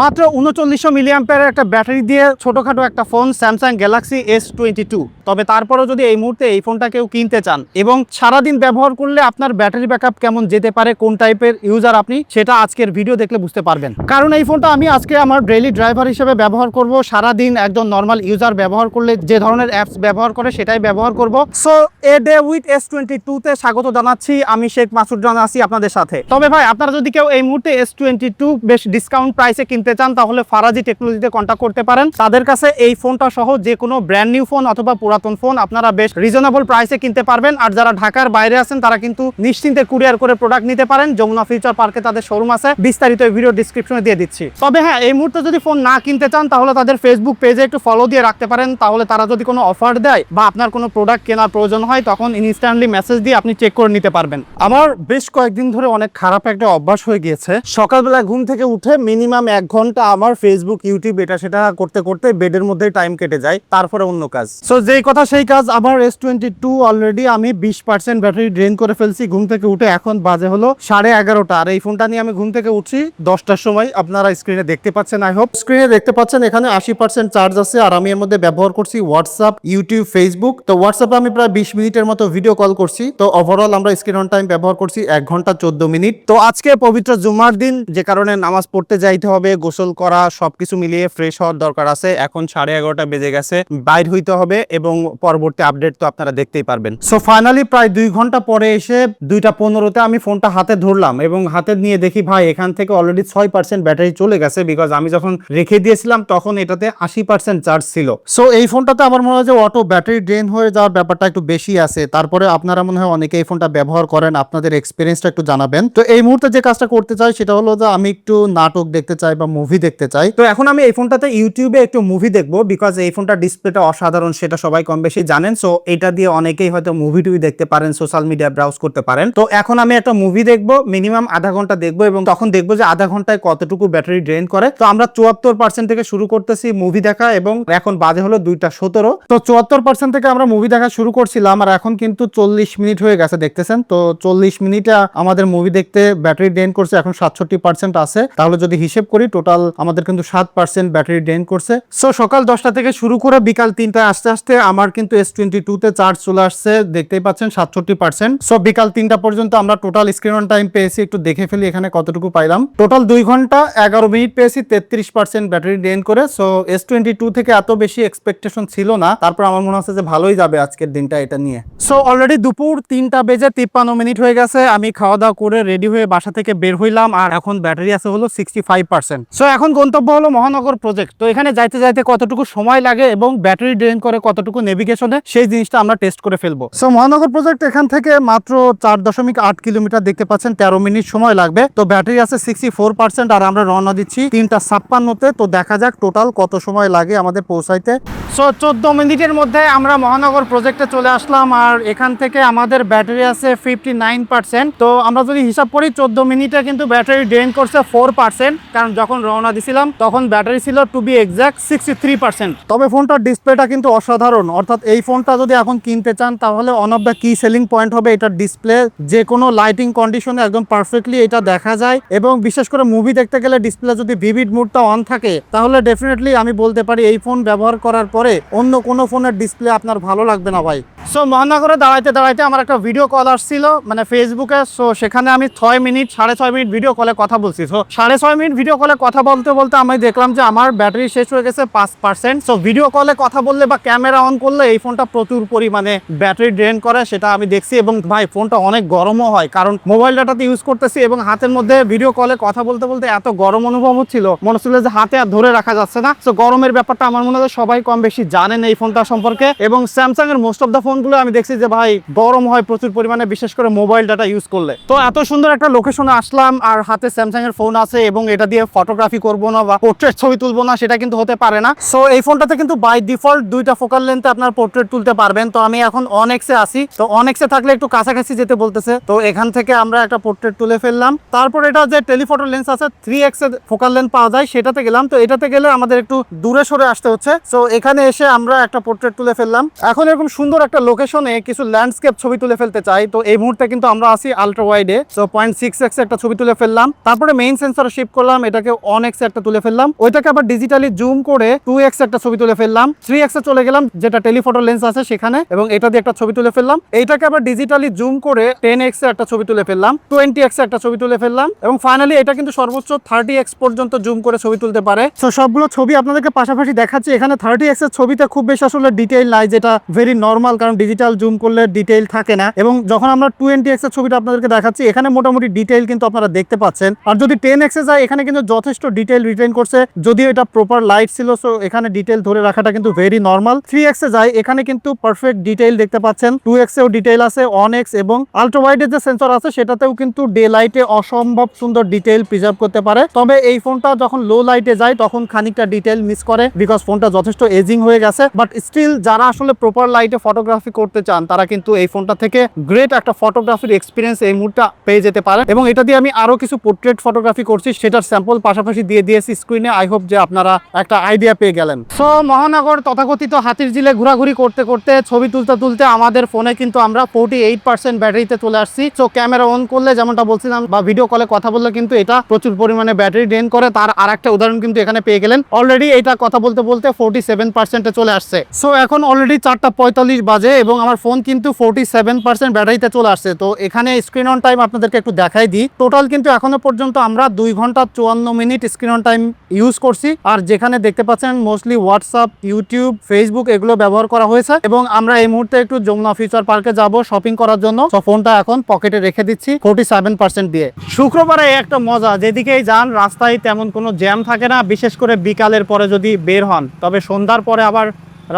মাত্র উনচল্লিশশো মিলিয়াম্পের একটা ব্যাটারি দিয়ে ছোটখাটো একটা phone Samsung Galaxy S twenty two তবে তারপরেও যদি এই মুহূর্তে এই ফোনটা কেউ কিনতে চান এবং সারাদিন ব্যবহার করলে আপনার ব্যাটারি ব্যাকআপ কেমন যেতে পারে, কোন টাইপের ইউজার আপনি, সেটা আজকের ভিডিও দেখলে বুঝতে পারবেন। কারণ এই ফোনটা আমি আজকে আমার ডেইলি ড্রাইভার হিসেবে ব্যবহার করব, সারাদিন একজন নর্মাল ইউজার ব্যবহার করলে যে ধরনের অ্যাপস ব্যবহার করে সেটাই ব্যবহার করব। So a day with S twenty টুতে স্বাগত জানাচ্ছি, আমি শেখ মাসুদ জানা আছি আপনাদের সাথে। তবে ভাই, আপনারা যদি কেউ এই মুহূর্তে এস টোয়েন্টি টু বেশ ডিসকাউন্ট প্রাইসে কিনতে চান, তাহলে ফারাজি টেকনোলজিতে কন্ট্যাক্ট করতে পারেন। তাদের কাছে এই ফোনটা সহ যে কোনো ব্র্যান্ড নিউ ফোন অথবা পুরাতন ফোন আপনারা বেশ রিজনেবল প্রাইসে কিনতে পারবেন। আর যারা ঢাকার বাইরে আছেন, তারা কিন্তু নিশ্চিন্তে কুরিয়ার করে প্রোডাক্ট নিতে পারেন। যমুনা ফিউচার পার্কে তাদের শোরুম আছে। বিস্তারিত ভিডিও ডিসক্রিপশনে দিয়ে দিচ্ছি। তবে হ্যাঁ এই মুহূর্তে যদি ফোন না কিনতে চান, তাহলে তাদের ফেসবুক পেজে একটু ফলো দিয়ে রাখতে পারেন। তাহলে তারা যদি কোনো অফার দেয় বা আপনার কোনো প্রোডাক্ট কেনার প্রয়োজন হয়, তখন ইনস্ট্যান্টলি মেসেজ দিয়ে আপনি চেক করে নিতে পারবেন। আমার বেশ কয়েকদিন ধরে অনেক খারাপ একটা অভ্যাস হয়ে গিয়েছে। সকালবেলা ঘুম থেকে উঠে মিনিমাম এক ঘণ্টা আমার ফেসবুক ইউটিউব এটা সেটা করতে করতে বেডের মধ্যে টাইম কেটে যায়, তারপরে অন্য কাজ। সো যেই কথা সেই কাজ, আমার এস টোয়েন্টি টু অলরেডি আমি বিশ পার্সেন্ট ব্যাটারি ড্রেন করে ফেলছি, ঘুম থেকে উঠে এখন বাজে হলো সাড়ে এগারোটা। আর এই ফোনটা নিয়ে আমি ঘুম থেকে উঠছি দশটার সময়। আপনারা স্ক্রিনে দেখতে পাচ্ছেন আই হোপ স্ক্রিনে দেখতে পাচ্ছেন, এখানে আশি পার্সেন্ট চার্জ আছে, আর আমি এর মধ্যে ব্যবহার করছি হোয়াটসঅ্যাপ ইউটিউব ফেসবুক তো হোয়াটসঅ্যাপে আমি প্রায় বিশ মিনিটের মতো ভিডিও কল করছি। তো ওভারঅল আমরা স্ক্রিন অন টাইম ব্যবহার করছি এক ঘণ্টা চোদ্দ মিনিট। তো আজকে পবিত্র জুমার দিন, যে কারণে নামাজ পড়তে যাইতে হবে গোসল করা, সবকিছু মিলিয়ে ফ্রেশ হওয়ার দরকার আছে। এখন সাড়ে এগারোটা বেজে গেছে, বাইর হইতে হবে এবং পরবর্তী আপডেট তো আপনারা দেখতেই পারবেন। সো ফাইনালি প্রায় দুই ঘণ্টা পরে এসে দুইটা পনেরোতে আমি ফোনটা হাতে ধরলাম এবং হাতে নিয়ে দেখি, ভাই, এখান থেকে অলরেডি ছয় পার্সেন্ট ব্যাটারি চলে গেছে বিকজ আমি যখন রেখে দিয়েছিলাম তখন এটাতে আশি পার্সেন্ট চার্জ ছিল। সো এই ফোনটাতে আমার মনে হয় যে অটো ব্যাটারি ড্রেন হয়ে যাওয়ার ব্যাপারটা একটু বেশি আছে। তারপরে আপনারা মনে হয় অনেকে এই ফোনটা ব্যবহার করেন, আপনাদের এক্সপিরিয়েন্সটা একটু জানাবেন। তো এই মুহূর্তে যে কাজটা করতে চাই সেটা হলো যে আমি একটু নাটক দেখতে চাই বা মুভি দেখতে চাই। তো এখন আমি এই ফোনটাতে ইউটিউবে একটু মুভি দেখব বিকজ এই ফোনটা ডিসপ্লেটা অসাধারণ, সেটা সবাই কম বেশি জানেন। সো এটা দিয়ে অনেকেই হয়তো মুভি টুভি দেখতে পারেন সোশ্যাল মিডিয়া ব্রাউজ করতে পারেন। তো এখন আমি একটা মুভি দেখব মিনিমাম আধা ঘণ্টা দেখব এবং তখন দেখব যে আধা ঘন্টায় কতটুকু ব্যাটারি ড্রেন করে। তো আমরা চুয়াত্তর পার্সেন্ট থেকে শুরু করতেছি মুভি দেখা এবং এখন বাজে হলো দুইটা সতেরো। তো চুয়াত্তর পার্সেন্ট থেকে আমরা মুভি দেখা শুরু করছিলাম আর এখন কিন্তু চল্লিশ মিনিট হয়ে গেছে দেখতেছেন। তো চল্লিশ মিনিটে আমাদের মুভি দেখতে ব্যাটারি ড্রেন করছে, এখন সাতষট্টি পার্সেন্ট আছে। তাহলে যদি হিসেব করি টোটাল আমাদের কিন্তু সাত পার্সেন্ট ব্যাটারি ড্রেন করছে। সো সকাল দশটা থেকে শুরু করে বিকাল তিনটায় আস্তে আস্তে আমার কিন্তু এস টোয়েন্টি টুতে চার্জ চলে আসছে। দেখতেই পাচ্ছেন, সাতষট্টি পার্সেন্ট সো বিকাল তিনটা পর্যন্ত আমরা টোটাল স্ক্রিন অন টাইম পেয়েছি। একটু দেখে ফেলি এখানে কতটুকু পাইলাম। টোটাল দুই ঘণ্টা এগারো মিনিট পেয়েছি, তেত্রিশ পার্সেন্ট ব্যাটারি ড্রেন করে। সো এস টোয়েন্টি টু থেকে এত বেশি এক্সপেকটেশন ছিল না। তারপর আমার মনে হচ্ছে যে ভালোই যাবে আজকের দিনটা এটা নিয়ে। সো অলরেডি দুপুর তিনটা বেজে তিপ্পান্ন মিনিট হয়ে গেছে। আমি খাওয়া দাওয়া করে রেডি হয়ে বাসা থেকে বের হইলাম। আর এখন ব্যাটারি আছে হলো সিক্সটি ফাইভ পার্সেন্ট সো এখন গন্তব্য হলো মহানগর প্রজেক্ট তো এখানে যাইতে যাইতে কতটুকু সময় লাগে এবং ব্যাটারি ড্রেন করে কতটুকু নেভিগেশনে সেই জিনিসটা আমরা টেস্ট করে ফেলব। সো মহানগর প্রজেক্ট এখান থেকে মাত্র চার দশমিক আট কিলোমিটার দেখতে পাচ্ছেন, তেরো মিনিট সময় লাগবে। তো ব্যাটারি আছে সিক্সটি ফোর পার্সেন্ট আর আমরা রওনা দিচ্ছি তিনটা ছাপ্পান্নতে। তো দেখা যাক টোটাল কত সময় লাগে আমাদের পৌঁছাইতে। সো চোদ্দ মিনিটের মধ্যে আমরা মহানগর প্রজেক্টে চলে আসলাম আর এখান থেকে আমাদের ব্যাটারি আছে ফিফটি নাইন পার্সেন্ট তো আমরা যদি হিসাব করি, চোদ্দ মিনিটে কিন্তু ব্যাটারি ড্রেন করছে ফোর পার্সেন্ট কারণ যখন রওনা দিছিলাম, তখন ব্যাটারি ছিল to be exact sixty three percent তবে ফোনটার ডিসপ্লেটা কিন্তু অসাধারণ। অর্থাৎ এই ফোনটা যদি এখন কিনতে চান, তাহলে one of the key selling point হবে এটার ডিসপ্লে যে কোনো লাইটিং কন্ডিশনে একদম পারফেক্টলি এটা দেখা যায়। এবং বিশেষ করে মুভি দেখতে গেলে ডিসপ্লে যদি ভিভিড মুডটা অন থাকে, তাহলে ডেফিনেটলি আমি বলতে পারি এই ফোন ব্যবহার করার পরে অন্য কোনো ফোনের ডিসপ্লে আপনার ভালো লাগবে না ভাই। সো মহানগরে দাঁড়াইতে দাঁড়াইতে আমার একটা ভিডিও কল আসছিল মানে ফেসবুকে সো সেখানে আমি ছয় মিনিট, সাড়ে ছয় মিনিট ভিডিও কলে কথা বলছি। সো সাড়ে ছয় মিনিট ভিডিও কলে কথা বলতে বলতে আমি দেখলাম যে আমার ব্যাটারি শেষ হয়ে গেছে পাঁচ পার্সেন্ট সো ভিডিও কলে কথা বললে বা ক্যামেরা অন করলে এই ফোনটা প্রচুর পরিমাণে ব্যাটারি ড্রেন করে, সেটা আমি দেখছি। এবং ভাই ফোনটা অনেক গরমও হয়, কারণ মোবাইল ডাটাতে ইউজ করতেছি এবং হাতের মধ্যে ভিডিও কলে কথা বলতে বলতে এত গরম অনুভব হচ্ছিল। মনে হচ্ছিল যে হাতে আর ধরে রাখা যাচ্ছে না। সো গরমের ব্যাপারটা আমার মনে হয় সবাই কম জানেন এই ফোনটা সম্পর্কে। এবং স্যামসাং এর মোস্ট অফ দ্য ফোনগুলো আমি দেখছি যে ভাই গরম হয় প্রচুর পরিমাণে, বিশেষ করে মোবাইল ডাটা ইউজ করলে। তো এত সুন্দর একটা লোকেশনে আসলাম আর হাতে স্যামসাং এর ফোন আছে এবং এটা দিয়ে ফটোগ্রাফি করব না বা পোর্ট্রেট ছবি তুলবো না, সেটা কিন্তু হতে পারে না। সো এই ফোনটাতে কিন্তু বাই ডিফল্ট দুইটা ফোকাল লেন্থে আপনার পোর্ট্রেট তুলতে পারবেন। তো আমি এখন অনেক্সে আছি। তো অনেক্সে থাকলে একটু কাছাকাছি যেতে বলতেছে। তো এখান থেকে আমরা একটা পোর্ট্রেট তুলে ফেললাম। তারপর এটা যে টেলিফটো লেন্স আছে থ্রি এক্সের ফোকাল লেন্থ পাওয়া যায়, সেটাতে গেলাম। তো এটাতে গেলে আমাদের একটু দূরে সরে আসতে হচ্ছে। সো এখানে এসে আমরা একটা পোর্ট্রেট তুলে ফেললাম। এখন এরকম সুন্দর একটা লোকেশনে কিছু ল্যান্ডস্কেপ ছবি তুলে ফেলতে চাই। তো এই মুহূর্তে কিন্তু আমরা আছি আলট্রা ওয়াইডে তো পয়েন্ট সিক্স একটা ছবি তুলে ফেললাম। তারপরে মেইন সেন্সর শিফট করলাম, এটাকে অন এক্স একটা তুলে ফেললাম। ওইটাকে আবার ডিজিটালি জুম করে টু এক্স একটা ছবি তুলে ফেললাম। থ্রি এক্সে চলে গেলাম, যেটা টেলিফোটো লেন্স আছে সেখানে, এবং এটা দিয়ে একটা ছবি তুলে ফেললাম। এইটাকে আবার ডিজিটালি জুম করে টেন এক্স একটা ছবি তুলে ফেললাম। টোয়েন্টি এক্স একটা ছবি তুলে ফেললাম। এবং ফাইনালি এটা কিন্তু সর্বোচ্চ থার্টি এক্স পর্যন্ত জুম করে ছবি তুলতে পারে। তো সবগুলো ছবি আপনাদেরকে পাশাপাশি দেখাচ্ছি। এখানে থার্টি এক্সের ছবিতে খুব বেশি আসলে ডিটেইল নাই, যেটা ভেরি নর্মাল কারণ ডিজিটাল জুম করলে ডিটেইল থাকে না। এবং যখন আমরা টোয়েন্টি এক্সের ছবিটা আপনাদেরকে দেখাচ্ছি, এখানে মোটামুটি ডিটেইল কিন্তু আপনারা দেখতে পাচ্ছেন। আর যদি টেন এক্স এ যায়, এখানে কিন্তু যথেষ্ট ডিটেইল রিটেইন করছে। যদিও এটা প্রপার লাইট ছিল সো এখানে ডিটেইল ধরে রাখাটা কিন্তু ভেরি নর্মাল থ্রি এক্স এ যায়, এখানে কিন্তু পারফেক্ট ডিটেইল দেখতে পাচ্ছেন। টু এক্স এও ডিটেইল আছে অন এক্স এবং আলট্রা ওয়াইডের যে সেন্সর আছে, সেটাতেও কিন্তু ডে লাইটে অসম্ভব সুন্দর ডিটেইল প্রিজার্ভ করতে পারে। তবে এই ফোনটা যখন লো লাইটে যায়, তখন খানিকটা ডিটেইল মিস করে বিকজ ফোনটা যথেষ্ট এজিং হয়ে গেছে বাট স্টিল যারা আসলে প্রপার লাইটে ফটোগ্রাফি করতে চান, তারা কিন্তু এই ফোনটা থেকে গ্রেট একটা ফটোগ্রাফির এক্সপিরিয়েন্স এই মুহূর্তে পেয়ে যেতে পারে এবং এটা দিয়ে আমি আরও কিছু পোর্ট্রেট ফটোগ্রাফি করছি, সেটার স্যাম্পল পাশাপাশি দিয়ে দিয়েছি স্ক্রিনে আই হোপ যে আপনারা একটা আইডিয়া পেয়ে গেলেন। সো মহানগর তথাকথিত হাতির জিলে ঘোরাঘুরি করতে করতে, ছবি তুলতে তুলতে আমাদের ফোনে কিন্তু আমরা ফোর্টি এইট পার্সেন্ট ব্যাটারিতে চলে আসছি। সো ক্যামেরা অন করলে যেমনটা বলছিলাম বা ভিডিও কলে কথা বললে কিন্তু এটা প্রচুর পরিমাণে ব্যাটারি ড্রেন করে। তার আর একটা উদাহরণ কিন্তু এখানে পেয়ে গেলেন। অলরেডি এটা কথা বলতে বলতে ফোর্টি সেভেন পার্সেন্টে চলে আসছে। সো এখন অলরেডি চারটা পঁয়তাল্লিশ বাজে এবং আমার ফোন কিন্তু ফোর্টি সেভেন পার্সেন্ট ব্যাটারিতে চলে আসছে। তো এখানে স্ক্রিন অন টাইম আপনাদেরকে একটু দেখাই দিই। টোটাল কিন্তু এখনও পর্যন্ত আমরা দুই ঘণ্টা চুয়ান্ন minute screen on time use করছি। আর যেখানে দেখতে পাচ্ছেন মোস্টলি হোয়াটসঅ্যাপ ইউটিউব ফেসবুক এগুলো ব্যবহার করা হয়েছে। এবং আমরা এই মুহূর্তে একটু যমুনা ফিউচার পার্কে যাব শপিং করার জন্য। তো ফোনটা এখন পকেটে রেখে দিচ্ছি ফোর্টি সেভেন পার্সেন্ট দিয়ে। শুক্রবারে একটা মজা, যেদিকেই যান রাস্তায় তেমন কোনো জ্যাম থাকে না। বিশেষ করে বিকালের পরে যদি বের হন, তবে সন্ধ্যার আবার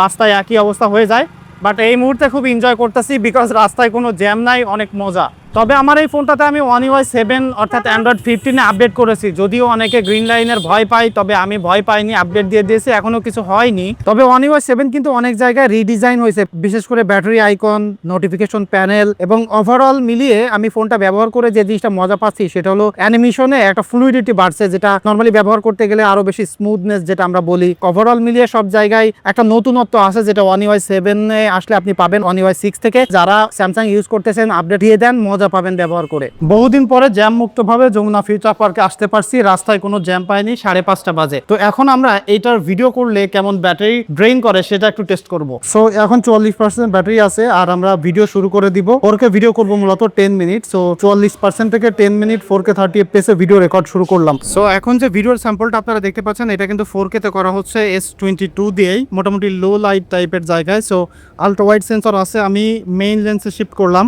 রাস্তায় একই অবস্থা হয়ে যায়। বাট এই মুহূর্তে খুব এনজয় করতেছি বিকজ রাস্তায় কোনো জ্যাম নাই, অনেক মজা। তবে আমার এই ফোনটাতে আমি ওয়ান ইউআই সেভেন অর্থাৎ অ্যান্ড্রয়েড ফিফটিনে আপডেট করেছি। যদিও অনেকে গ্রিন লাইনের ভয় পাই তবে আমি ভয় পাইনি আপডেট দিয়ে দিয়েছি, এখনও কিছু হয়নি। তবে ওয়ান ইউআই সেভেন কিন্তু অনেক জায়গায় রিডিজাইন হয়েছে, বিশেষ করে ব্যাটারি আইকন নোটিফিকেশন প্যানেল এবং ওভারঅল মিলিয়ে আমি ফোনটা ব্যবহার করে যে জিনিসটা মজা পাচ্ছি, সেটা হলো অ্যানিমেশনে একটা ফ্লুইডিটি বাড়ছে, যেটা নর্মালি ব্যবহার করতে গেলে আরও বেশি স্মুথনেস যেটা আমরা বলি। ওভারঅল মিলিয়ে সব জায়গায় একটা নতুনত্ব আছে যেটা ওয়ান ইউআই সেভেনে আসলে আপনি পাবেন ওয়ান ইউআই সিক্স থেকে। যারা স্যামসাং ইউজ করতেছেন আপডেট দিয়ে দেন, মজা পাবেন ব্যবহার করে। বহুদিন পরে জ্যাম মুক্ত ভাবে যমুনা ফিউচার পার্কে আসতে পারছি, রাস্তায় কোনো জ্যাম পাইনি, সাড়ে পাঁচটা বাজে। তো এখন আমরা এইটার ভিডিও করলে কেমন ব্যাটারি ড্রেইন করে সেটা একটু টেস্ট করব। সো এখন চুয়াল্লিশ পার্সেন্ট ব্যাটারি আছে আর আমরা ভিডিও শুরু করে দিব। ফোরকে ভিডিও করব মূলত টেন মিনিট সো চুয়াল্লিশ পার্সেন্ট থেকে ten minute four K thirty FPS এ ভিডিও রেকর্ড শুরু করলাম। সো এখন যে ভিডিওর স্যাম্পলটা আপনারা দেখতে পাচ্ছেন, এটা কিন্তু ফোর কে তে করা হচ্ছে এস টোয়েন্টি টু দিয়েই, মোটামুটি লো লাইট টাইপের জায়গায়। সো আলট্রা ওয়াইড সেন্সর আছে, আমি মেইন লেন্সে শিফট করলাম।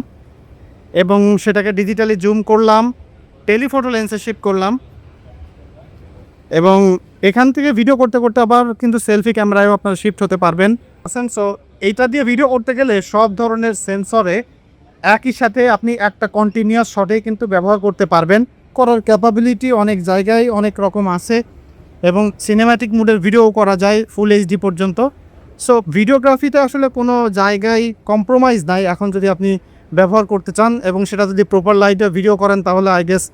এবং সেটাকে ডিজিটালি জুম করলাম টেলিফোটো লেন্সে শিফট করলাম এবং এখান থেকে ভিডিও করতে করতে আবার কিন্তু সেলফি ক্যামেরায়ও আপনারা শিফট হতে পারবেন। সো এইটা দিয়ে ভিডিও করতে গেলে সব ধরনের সেন্সরে একই সাথে আপনি একটা কন্টিনিউয়াস শটে কিন্তু ব্যবহার করতে পারবেন। করার ক্যাপাবিলিটি অনেক জায়গায় অনেক রকম আছে এবং সিনেম্যাটিক মুডের ভিডিও করা যায় ফুল এইচডি পর্যন্ত। সো ভিডিওগ্রাফিতে আসলে কোনো জায়গায় কম্প্রোমাইজ নাই। এখন যদি আপনি ব্যবহার করতে চান এবং সেটা যদি প্রপার লাইটে ভিডিও করেন তাহলে আই গেস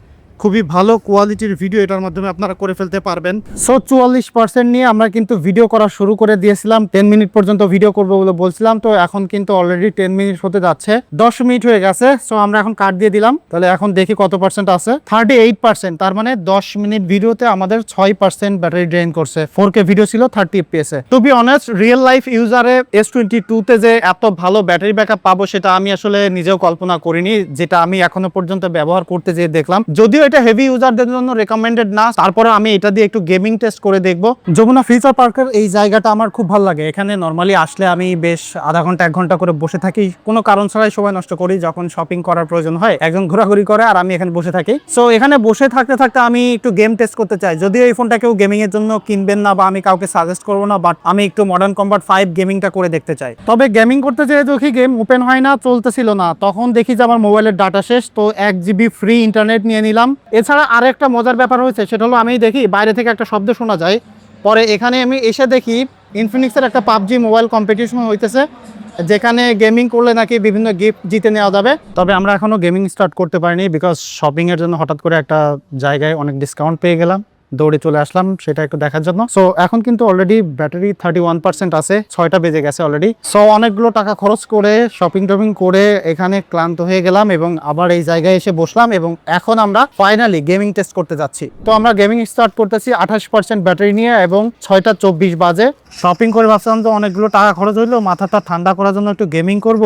খুবই ভালো কোয়ালিটির ভিডিও এটার মাধ্যমে আপনারা করে ফেলতে পারবেন। সো চুয়াল্লিশ পার্সেন্ট নিয়ে আমরা কিন্তু ভিডিও করা শুরু করে দিয়েছিলাম। টেন মিনিট পর্যন্ত ভিডিও করব বলে বলছিলাম। তো এখন কিন্তু অলরেডি টেন মিনিট হতে যাচ্ছে। দশ মিনিট হয়ে গেছে। সো আমরা এখন কাট দিয়ে দিলাম। তাহলে এখন দেখি কত পার্সেন্ট আছে। থার্টি এইট পার্সেন্ট তার মানে দশ মিনিট ভিডিওতে আমাদের ছয় পার্সেন্ট ব্যাটারি ড্রেন করছে। ফোর কে ভিডিও ছিল thirty FPS A. To be honest real life ইউজারে S twenty টুতে যে এত ভালো ব্যাটারি ব্যাকআপ পাবো, সেটা আমি আসলে নিজেও কল্পনা করিনি। যেটা আমি এখনও পর্যন্ত ব্যবহার করতে যেয়ে দেখলাম। যদিও এটা হেভি ইউজারদের জন্য রেকমেন্ডেড না। তারপরে আমি এটা দিয়ে একটু গেমিং টেস্ট করে দেখব। যমুনা ফিউচার পার্কের এই জায়গাটা আমার খুব ভালো লাগে। এখানে নর্মালি আসলে আমি বেশ আধা ঘণ্টা, এক ঘণ্টা করে বসে থাকি। কোনো কারণ ছাড়াই সময় নষ্ট করি যখন শপিং করার প্রয়োজন হয়। একজন ঘোরাঘুরি করে আর আমি এখানে বসে থাকি। সো এখানে বসে থাকতে থাকতে আমি একটু গেম টেস্ট করতে চাই। যদিও এই ফোনটা কেউ গেমিং এর জন্য কিনবেন না বা আমি কাউকে সাজেস্ট করব না বাট আমি একটু মডার্ন কম্বাট ফাইভ গেমিংটা করে দেখতে চাই। তবে গেমিং করতে যেয়ে দেখি গেম ওপেন হয় না, চলতেছিল না, তখন দেখি যে আমার মোবাইলের ডাটা শেষ। তো এক জিবি ফ্রি ইন্টারনেট নিয়ে নিলাম। এছাড়া আর একটা মজার ব্যাপার হয়েছে, সেটা হলো আমি দেখি, বাইরে থেকে একটা শব্দ শোনা যায়। পরে এখানে আমি এসে দেখি ইনফিনিক্সের একটা পাবজি মোবাইল কম্পিটিশন হইতেছে, যেখানে গেমিং করলে নাকি বিভিন্ন গিফট জিতে নেওয়া যাবে। তবে আমরা এখনও গেমিং স্টার্ট করতে পারিনি বিকজ শপিংয়ের জন্য হঠাৎ করে একটা জায়গায় অনেক ডিসকাউন্ট পেয়ে গেলাম। দৌড়ে চলে আসলাম, সেটা একটু দেখার জন্য। সো এখন কিন্তু already battery thirty one percent আছে, ছয়টা বেজে গেছে অলরেডি সো অনেকগুলো টাকা খরচ করে শপিং টপিং করে এখানে ক্লান্ত হয়ে গেলাম এবং আবার এই জায়গায় এসে বসলাম এবং এখন আমরা ফাইনালি গেমিং টেস্ট করতে যাচ্ছি। তো আমরা গেমিং স্টার্ট করতেছি আঠাশ পার্সেন্ট ব্যাটারি নিয়ে এবং ছয়টা চব্বিশ বাজে। শপিং করে ভাবছিলাম তো অনেকগুলো টাকা খরচ হইল, মাথাটা ঠান্ডা করার জন্য একটু গেমিং করব।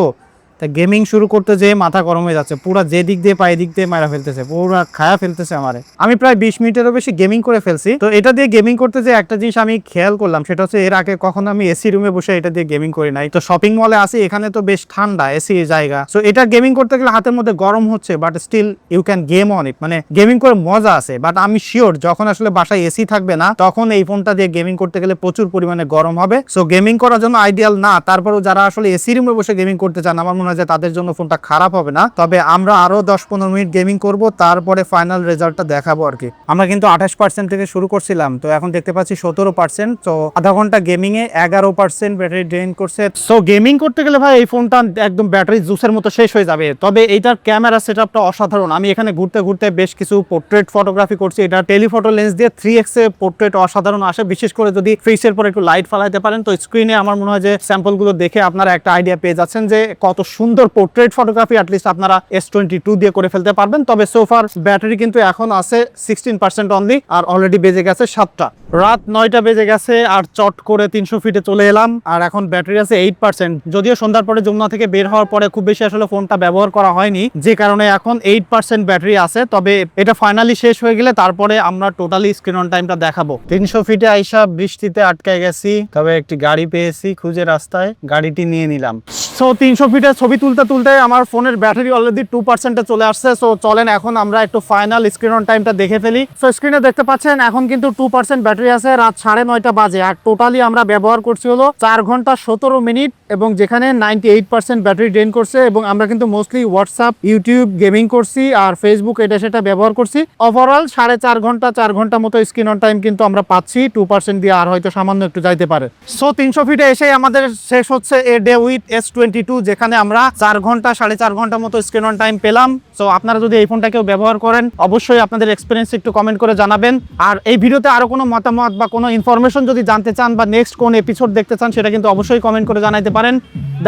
তা গেমিং শুরু করতে যেয়ে মাথা গরম হয়ে যাচ্ছে। পুরো যে দিক দিয়ে পায়ে দিক দিয়ে মারা ফেলতেছে, পুরো খায়া ফেলতেছে আমারে। আমি প্রায় বিশ মিনিটেরও বেশি গেমিং করে ফেলছি। তো এটা দিয়ে গেমিং করতে যে একটা জিনিস আমি খেয়াল করলাম, সেটা হচ্ছে এর আগে কখনো আমি এসি রুমে বসে এটা দিয়ে গেমিং করি নাই। তো শপিং মলে আসি এখানে তো বেশ ঠান্ডা এসি জায়গা। সো এটা গেমিং করতে গেলে হাতের মধ্যে গরম হচ্ছে but still you can game on it মানে গেমিং করে মজা আছে বাট আমি শিওর যখন আসলে বাসায় এসি থাকবে না, তখন এই ফোনটা দিয়ে গেমিং করতে গেলে প্রচুর পরিমাণে গরম হবে। সো গেমিং করার জন্য আইডিয়াল না, তারপরেও যারা আসলে এসি রুমে বসে গেমিং করতে চান, আমার মনে হয় যে তাদের জন্য ফোনটা খারাপ হবে না। তবে আমরা আরও দশ পনেরো মিনিট গেমিং করব, তারপরে ফাইনাল রেজাল্টটা দেখাবো আর কি। আমরা কিন্তু আঠাশ পার্সেন্ট থেকে শুরু করছিলাম, তো এখন দেখতে পাচ্ছি সতেরো পার্সেন্ট তো আধা ঘণ্টা গেমিং এ এগারো পার্সেন্ট ব্যাটারি ড্রেন করছে। সো গেমিং করতে গেলে ভাই, এই ফোনটা একদম ব্যাটারি জুসের মতো শেষ হয়ে যাবে। তবে এইটার ক্যামেরা সেট আপটা অসাধারণ। আমি এখানে ঘুরতে ঘুরতে বেশ কিছু পোর্ট্রেট ফটোগ্রাফি করছি। এটা টেলিফটো লেন্স দিয়ে থ্রি এক্স পোর্ট্রেট অসাধারণ আসে। বিশেষ করে যদি ফেসের পর একটু লাইট ফালাইতে পারেন, তো স্ক্রিনে আমার মনে হয় যে স্যাম্পলগুলো দেখে আপনারা একটা আইডিয়া পেয়ে যাচ্ছেন যে কত সুন্দর পোর্ট্রেট ফটোগ্রাফি অ্যাটলিস্ট আপনারা এস টোয়েন্টি টু দিয়ে করে ফেলতে পারবেন। তবে সোফার ব্যাটারি কিন্তু এখন আছে সিক্সটিন পার্সেন্ট অনলি আর অলরেডি বেজে গেছে সাতটা। রাত নয়টা বেজে গেছে আর চট করে তিনশো ফিটে চলে এলাম আর এখন ব্যাটারি আছে এইট পার্সেন্ট যদিও সন্ধ্যার পরে যমুনা থেকে বের হওয়ার পরে খুব বেশি আসলে ফোনটা ব্যবহার করা হয়নি, যে কারণে এখন এইট পার্সেন্ট ব্যাটারি আছে। তবে এটা ফাইনালি শেষ হয়ে গেলে তারপরে আমরা টোটালি স্ক্রিন অন টাইমটা দেখাবো। তিনশো ফিটে আইসা বৃষ্টিতে আটকে গেছি, তবে একটি গাড়ি পেয়েছি খুঁজে রাস্তায়, গাড়িটি নিয়ে নিলাম। সো তিনশো ফিটে ছবি তুলতে তুলতে আমার ফোনের ব্যাটারি অলরেডি টু পার্সেন্টে চলে আসছে সো চলেন এখন আমরা একটু ফাইনাল স্ক্রিন অন টাইমটা দেখে ফেলি। সো স্ক্রিনে দেখতে পাচ্ছেন, এখন কিন্তু টু পার্সেন্ট ব্যাটারি আছে, রাত সাড়ে নয়টা বাজে, আর টোটালি আমরা ব্যবহার করছি হলো চার ঘণ্টা সতেরো মিনিট, এবং যেখানে ninety eight percent battery drain করছে, এবং আমরা কিন্তু মোস্টলি হোয়াটসঅ্যাপ ইউটিউব গেমিং করছি, আর ফেসবুক এটা সেটা ব্যবহার করছি। ওভারঅল সাড়ে চার ঘণ্টা চার ঘণ্টা মতো স্ক্রিন অন টাইম কিন্তু আমরা পাচ্ছি টু পার্সেন্ট দিয়ে আর হয়তো সামান্য একটু যাইতে পারে। সো তিনশো ফিটে এসে আমাদের শেষ হচ্ছে a day with S twenty two যেখানে আমরা চার ঘণ্টা, সাড়ে চার ঘণ্টা মতো স্ক্রিন অন টাইম পেলাম। সো আপনারা যদি এই ফোনটা কেউ ব্যবহার করেন, অবশ্যই আপনাদের এক্সপিরিয়েন্স একটু কমেন্ট করে জানাবেন। আর এই ভিডিওতে আরও কোনো মতামত বা কোনো ইনফরমেশন যদি জানতে চান বা নেক্সট কোন এপিসোড দেখতে চান, সেটা কিন্তু অবশ্যই কমেন্ট করে জানাইতে পারেন।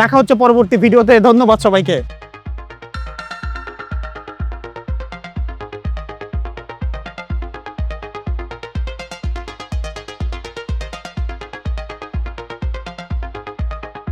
দেখা হচ্ছে পরবর্তী ভিডিওতে। ধন্যবাদ সবাইকে।